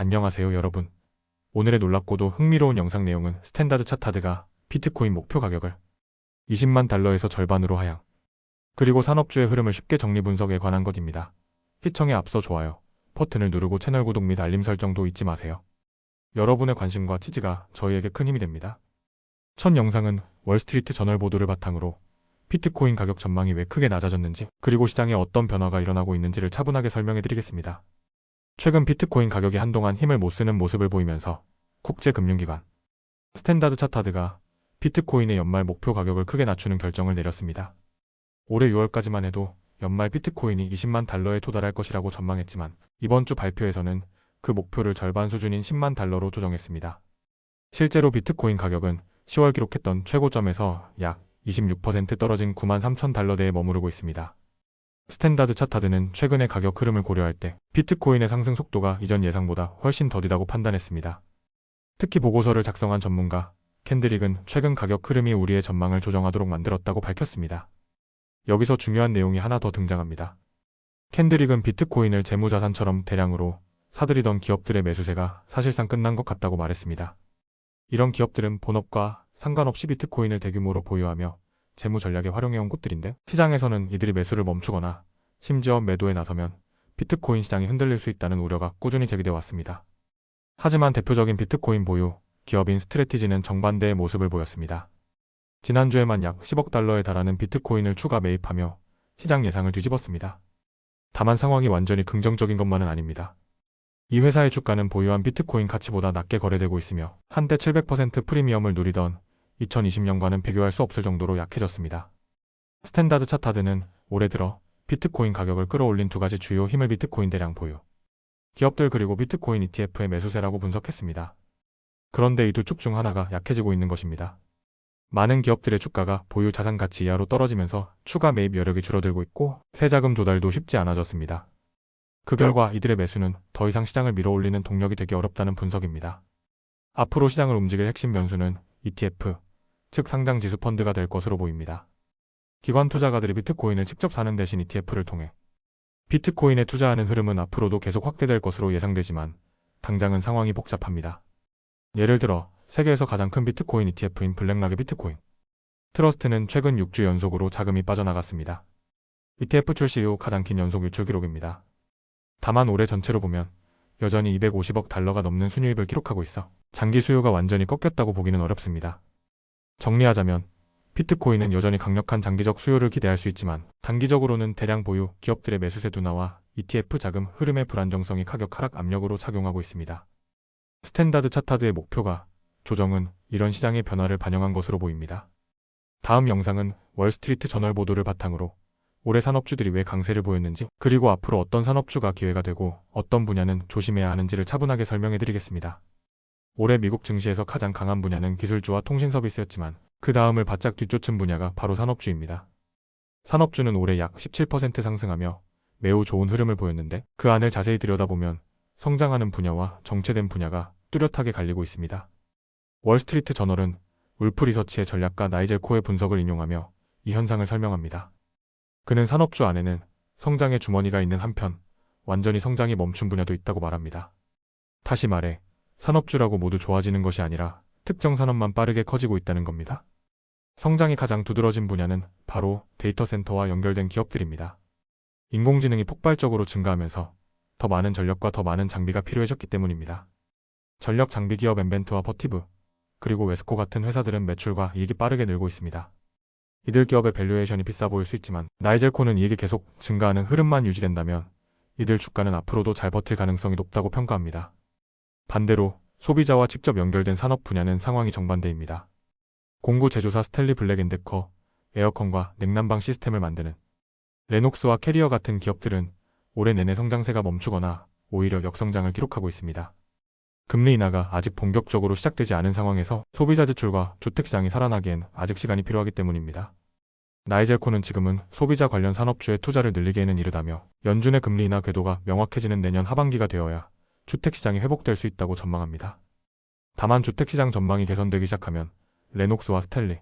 안녕하세요 여러분. 오늘의 놀랍고도 흥미로운 영상 내용은 스탠다드 차타드가 비트코인 목표 가격을 20만 달러에서 절반으로 하향. 그리고 산업주의 흐름을 쉽게 정리 분석에 관한 것입니다. 시청에 앞서 좋아요, 버튼을 누르고 채널 구독 및 알림 설정도 잊지 마세요. 여러분의 관심과 지지가 저희에게 큰 힘이 됩니다. 첫 영상은 월스트리트 저널 보도를 바탕으로 비트코인 가격 전망이 왜 크게 낮아졌는지 그리고 시장에 어떤 변화가 일어나고 있는지를 차분하게 설명해 드리겠습니다. 최근 비트코인 가격이 한동안 힘을 못 쓰는 모습을 보이면서 국제 금융기관 스탠다드 차타드가 비트코인의 연말 목표 가격을 크게 낮추는 결정을 내렸습니다. 올해 6월까지만 해도 연말 비트코인이 20만 달러에 도달할 것이라고 전망했지만 이번 주 발표에서는 그 목표를 절반 수준인 10만 달러로 조정했습니다. 실제로 비트코인 가격은 10월 기록했던 최고점에서 약 26% 떨어진 9만 3천 달러대에 머무르고 있습니다. 스탠다드 차타드는 최근의 가격 흐름을 고려할 때 비트코인의 상승 속도가 이전 예상보다 훨씬 더디다고 판단했습니다. 특히 보고서를 작성한 전문가 캔드릭은 최근 가격 흐름이 우리의 전망을 조정하도록 만들었다고 밝혔습니다. 여기서 중요한 내용이 하나 더 등장합니다. 캔드릭은 비트코인을 재무자산처럼 대량으로 사들이던 기업들의 매수세가 사실상 끝난 것 같다고 말했습니다. 이런 기업들은 본업과 상관없이 비트코인을 대규모로 보유하며 재무 전략에 활용해온 곳들인데 시장에서는 이들이 매수를 멈추거나 심지어 매도에 나서면 비트코인 시장이 흔들릴 수 있다는 우려가 꾸준히 제기되어 왔습니다. 하지만 대표적인 비트코인 보유 기업인 스트레티지는 정반대의 모습을 보였습니다. 지난주에만 약 10억 달러에 달하는 비트코인을 추가 매입하며 시장 예상을 뒤집었습니다. 다만 상황이 완전히 긍정적인 것만은 아닙니다. 이 회사의 주가는 보유한 비트코인 가치보다 낮게 거래되고 있으며 한때 700% 프리미엄을 누리던 2020년과는 비교할 수 없을 정도로 약해졌습니다. 스탠다드 차타드는 올해 들어 비트코인 가격을 끌어올린 두 가지 주요 힘을 비트코인 대량 보유, 기업들 그리고 비트코인 ETF의 매수세라고 분석했습니다. 그런데 이 두 축 중 하나가 약해지고 있는 것입니다. 많은 기업들의 주가가 보유 자산 가치 이하로 떨어지면서 추가 매입 여력이 줄어들고 있고 세자금 조달도 쉽지 않아졌습니다. 그 결과 이들의 매수는 더 이상 시장을 밀어올리는 동력이 되기 어렵다는 분석입니다. 앞으로 시장을 움직일 핵심 변수는 ETF, 즉 상장 지수 펀드가 될 것으로 보입니다. 기관 투자가들이 비트코인을 직접 사는 대신 ETF를 통해 비트코인에 투자하는 흐름은 앞으로도 계속 확대될 것으로 예상되지만 당장은 상황이 복잡합니다. 예를 들어 세계에서 가장 큰 비트코인 ETF인 블랙락의 비트코인 트러스트는 최근 6주 연속으로 자금이 빠져나갔습니다. ETF 출시 이후 가장 긴 연속 유출 기록입니다. 다만 올해 전체로 보면 여전히 250억 달러가 넘는 순유입을 기록하고 있어 장기 수요가 완전히 꺾였다고 보기는 어렵습니다. 정리하자면 비트코인은 여전히 강력한 장기적 수요를 기대할 수 있지만 단기적으로는 대량 보유 기업들의 매수세 둔화와 ETF 자금 흐름의 불안정성이 가격 하락 압력으로 작용하고 있습니다. 스탠다드 차타드의 목표가 조정은 이런 시장의 변화를 반영한 것으로 보입니다. 다음 영상은 월스트리트 저널 보도를 바탕으로 올해 산업주들이 왜 강세를 보였는지 그리고 앞으로 어떤 산업주가 기회가 되고 어떤 분야는 조심해야 하는지를 차분하게 설명해 드리겠습니다. 올해 미국 증시에서 가장 강한 분야는 기술주와 통신 서비스였지만 그 다음을 바짝 뒤쫓은 분야가 바로 산업주입니다. 산업주는 올해 약 17% 상승하며 매우 좋은 흐름을 보였는데 그 안을 자세히 들여다보면 성장하는 분야와 정체된 분야가 뚜렷하게 갈리고 있습니다. 월스트리트 저널은 울프 리서치의 전략가 나이젤 코의 분석을 인용하며 이 현상을 설명합니다. 그는 산업주 안에는 성장의 주머니가 있는 한편 완전히 성장이 멈춘 분야도 있다고 말합니다. 다시 말해 산업주라고 모두 좋아지는 것이 아니라 특정 산업만 빠르게 커지고 있다는 겁니다. 성장이 가장 두드러진 분야는 바로 데이터 센터와 연결된 기업들입니다. 인공지능이 폭발적으로 증가하면서 더 많은 전력과 더 많은 장비가 필요해졌기 때문입니다. 전력 장비 기업 엠벤트와 버티브, 그리고 웨스코 같은 회사들은 매출과 이익이 빠르게 늘고 있습니다. 이들 기업의 밸류에이션이 비싸 보일 수 있지만 나이젤코는 이익이 계속 증가하는 흐름만 유지된다면 이들 주가는 앞으로도 잘 버틸 가능성이 높다고 평가합니다. 반대로 소비자와 직접 연결된 산업 분야는 상황이 정반대입니다. 공구 제조사 스텔리 블랙 앤데커, 에어컨과 냉난방 시스템을 만드는 레녹스와 캐리어 같은 기업들은 올해 내내 성장세가 멈추거나 오히려 역성장을 기록하고 있습니다. 금리 인하가 아직 본격적으로 시작되지 않은 상황에서 소비자 지출과 주택시장이 살아나기엔 아직 시간이 필요하기 때문입니다. 나이젤코는 지금은 소비자 관련 산업주의 투자를 늘리기에는 이르다며 연준의 금리 인하 궤도가 명확해지는 내년 하반기가 되어야 주택시장이 회복될 수 있다고 전망합니다. 다만 주택시장 전망이 개선되기 시작하면 레녹스와 스텔리,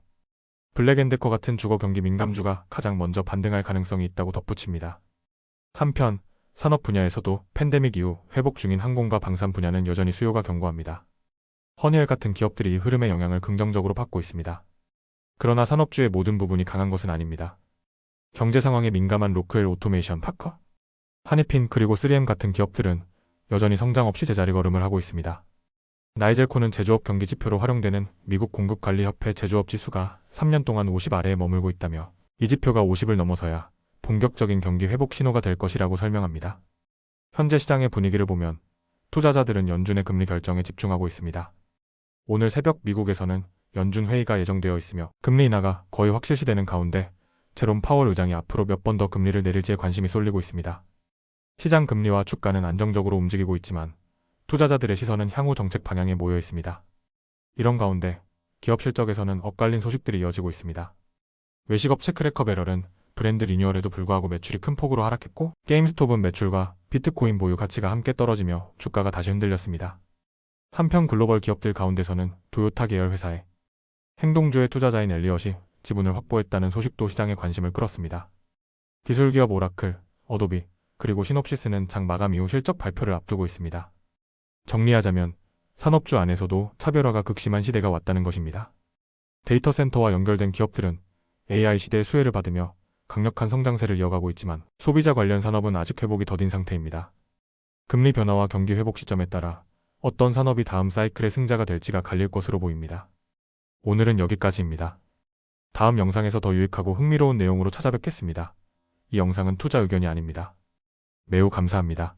블랙앤데커 같은 주거 경기 민감주가 가장 먼저 반등할 가능성이 있다고 덧붙입니다. 한편 산업 분야에서도 팬데믹 이후 회복 중인 항공과 방산 분야는 여전히 수요가 견고합니다. 허니엘 같은 기업들이 이 흐름의 영향을 긍정적으로 받고 있습니다. 그러나 산업주의 모든 부분이 강한 것은 아닙니다. 경제 상황에 민감한 로크엘 오토메이션 파커, 하니핀 그리고 3M 같은 기업들은 여전히 성장 없이 제자리 걸음을 하고 있습니다. 나이젤코는 제조업 경기 지표로 활용되는 미국 공급관리협회 제조업 지수가 3년 동안 50 아래에 머물고 있다며 이 지표가 50을 넘어서야 본격적인 경기 회복 신호가 될 것이라고 설명합니다. 현재 시장의 분위기를 보면 투자자들은 연준의 금리 결정에 집중하고 있습니다. 오늘 새벽 미국에서는 연준 회의가 예정되어 있으며 금리 인하가 거의 확실시되는 가운데 제롬 파월 의장이 앞으로 몇 번 더 금리를 내릴지에 관심이 쏠리고 있습니다. 시장 금리와 주가는 안정적으로 움직이고 있지만 투자자들의 시선은 향후 정책 방향에 모여 있습니다. 이런 가운데 기업 실적에서는 엇갈린 소식들이 이어지고 있습니다. 외식업체 크래커베럴은 브랜드 리뉴얼에도 불구하고 매출이 큰 폭으로 하락했고 게임스톱은 매출과 비트코인 보유 가치가 함께 떨어지며 주가가 다시 흔들렸습니다. 한편 글로벌 기업들 가운데서는 도요타 계열 회사의 행동주의 투자자인 엘리엇이 지분을 확보했다는 소식도 시장에 관심을 끌었습니다. 기술기업 오라클, 어도비, 그리고 시놉시스는 장 마감 이후 실적 발표를 앞두고 있습니다. 정리하자면 산업주 안에서도 차별화가 극심한 시대가 왔다는 것입니다. 데이터 센터와 연결된 기업들은 AI 시대의 수혜를 받으며 강력한 성장세를 이어가고 있지만 소비자 관련 산업은 아직 회복이 더딘 상태입니다. 금리 변화와 경기 회복 시점에 따라 어떤 산업이 다음 사이클의 승자가 될지가 갈릴 것으로 보입니다. 오늘은 여기까지입니다. 다음 영상에서 더 유익하고 흥미로운 내용으로 찾아뵙겠습니다. 이 영상은 투자 의견이 아닙니다. 매우 감사합니다.